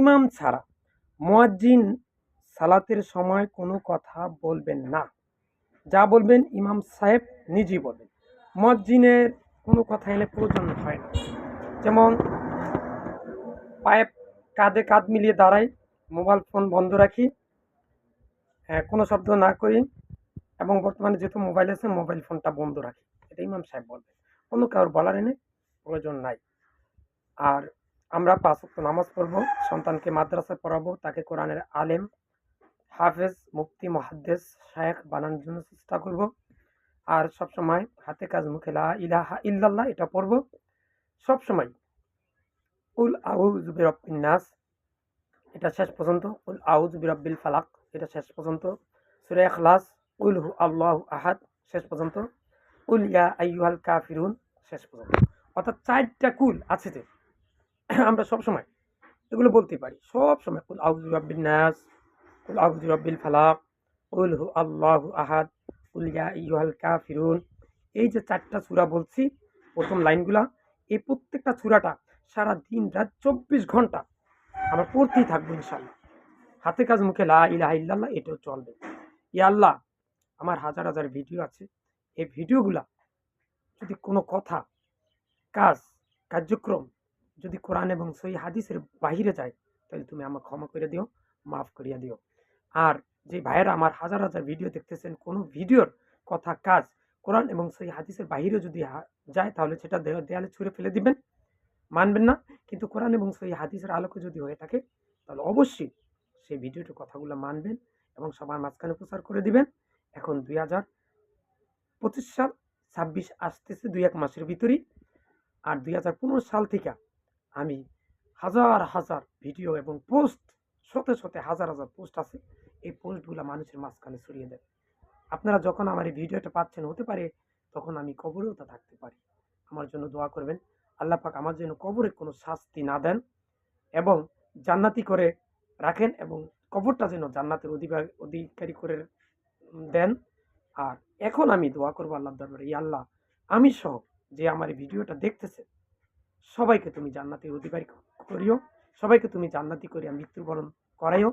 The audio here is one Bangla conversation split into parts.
ইমাম ছাড়া মুয়াজ্জিন সালাতের সময় কোনো কথা বলবেন না। যা বলবেন ইমাম সাহেব নিজেই বলবেন। মুয়াজ্জিনের কোনো কথা এলে প্রয়োজন হয় না। যেমন, পায়ে কাঁধে কাঁধ মিলিয়ে দাঁড়াই, মোবাইল ফোন বন্ধ রাখি হ্যাঁ কোনো শব্দ না করি এবং বর্তমানে যেহেতু মোবাইল আছে, মোবাইল ফোনটা বন্ধ রাখি। এটা ইমাম সাহেব বলবেন। অন্য কারোর বলার এনে প্রয়োজন নাই। আর আমরা পাঁচ ওয়াক্ত নামাজ পড়ব, সন্তানকে মাদ্রাসায় পড়াবো, তাকে কোরআনের আলেম, হাফেজ, মুফতি, মহাদ্দেস, শায়েখ বানানোর জন্য চেষ্টা করব। আর সবসময় হাতে কাজ মুখে লা ইলাহা ইল্লাল্লাহ এটা পড়ব। সবসময়। উল আউযু বিরাব্বিন নাস, এটা শেষ পর্যন্ত। উল আউযু বিরাব্বিল ফালাক, এটা শেষ পর্যন্ত। সূরা ইখলাস উল হু আল্লাহু আহাদ, শেষ পর্যন্ত। উল ইয়া আইয়ুহাল কাফিরুন, শেষ পর্যন্ত। অর্থাৎ চারটা কুল আছে আমরা সবসময় এগুলো বলতে পারি। সব সময় কুল আউযু বিরাব্বিন নাস, কুল আউযু বিরাব্বিল ফালাক উল হু আল্লাহু আহাদ উল ইয়া আইয়ুহাল কাফিরুন। এই যে চারটা সূরা বলছি, প্রথম লাইনগুলা, এই প্রত্যেকটা সূরাটা সারা দিন রাত চব্বিশ ঘণ্টা আমরা পড়তেই থাকব ইনশাল্লাহ হাতে কাজ মুখে লা ইলাহা ইল্লাল্লাহ এটাও চলবে। ইয়া আল্লাহ, আমার হাজার হাজার ভিডিও আছে। এই ভিডিওগুলা যদি কোনো কথা, কাজ, কার্যক্রম যদি কোরআন এবং সই হাদিসের বাহিরে যায়, তাহলে তুমি আমার ক্ষমা করে দিও, মাফ করিয়া দিও। আর যে ভাইয়েরা আমার হাজার হাজার ভিডিও দেখতেছেন, কোনো ভিডিওর কথা, কাজ কোরআন এবং সই হাদিসের বাহিরে যদি যায়, তাহলে সেটা দেয়া- দেয়ালে ছুঁড়ে ফেলে দিবেন। মানবেন না? কিন্তু কোরআন এবং সই হাদিসের আলোকে যদি হয়ে থাকে, তাহলে অবশ্যই সেই ভিডিওটির কথাগুলো মানবেন এবং সবার মাঝখানে প্রচার করে দিবেন। এখন দুই হাজার পঁচিশ সাল, ছাব্বিশ আসতেছে দুই এক মাসের ভিতরেই। আর দুই হাজার পনেরো সাল থেকে আমি হাজার হাজার ভিডিও এবং পোস্ট, শতে শতে হাজার হাজার পোস্ট আছে। এই পোস্টগুলো মানুষের মাঝখানে ছড়িয়ে দেয়। আপনারা যখন আমার এই ভিডিওটা পাচ্ছেন, হতে পারে তখন আমি কবরেও তা থাকতে পারি। আমার জন্য দোয়া করবেন। আল্লাহ পাক আমার জন্য কবরে কোনো শাস্তি না দেন এবং জান্নাতি করে রাখেন এবং কবরটা যেন জান্নাতের অধিকার, অধিকারী করে দেন। আর এখন আমি দোয়া করব আল্লাহ দরবারে আল্লাহ, আমি সহ যে আমার এই ভিডিওটা দেখতেছে সবাইকে তুমি জান্নাতের অধিকারী করিও সবাইকে তুমি জান্নাতি করিয়া মৃত্যুবরণ করাইও।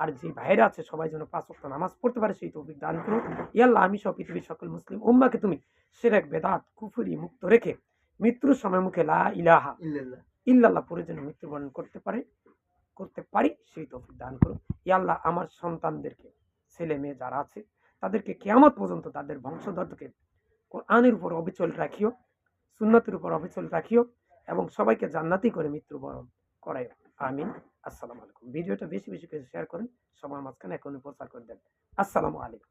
আর যে ভাইরা আছে সবাই যেন পাঁচ ওয়াক্ত নামাজ পড়তে পারে সেই তৌফিক দান করো। ইয়াল্লাহ আমি সব পৃথিবীর সকল মুসলিম উম্মাকে তুমি সেরেক বেদাত কুফুরি মুক্ত রেখে মৃত্যুর সময় মুখে লা ইলাহা ইল্লাল্লাহ। ইল্লাল্লাহ পরে যেন মৃত্যুবরণ করতে পারে করতে পারি সেই তৌফিক দান করো। ইয়াল্লাহ আমার সন্তানদেরকে ছেলে মেয়ে যারা আছে তাদেরকে কেয়ামত পর্যন্ত তাদের বংশধরকে কোরআনের উপর অবিচল রাখিও সুন্নতের উপর অবিচল রাখিও। এবং সবাইকে জান্নাতি করে মৃত্যুবরণ করায়। আমিন। আসসালামু আলাইকুম। ভিডিওটা বেশি বেশি করে শেয়ার করেন। সবার মাঝখানে এখন প্রচার করে দেন। আসসালামু আলাইকুম।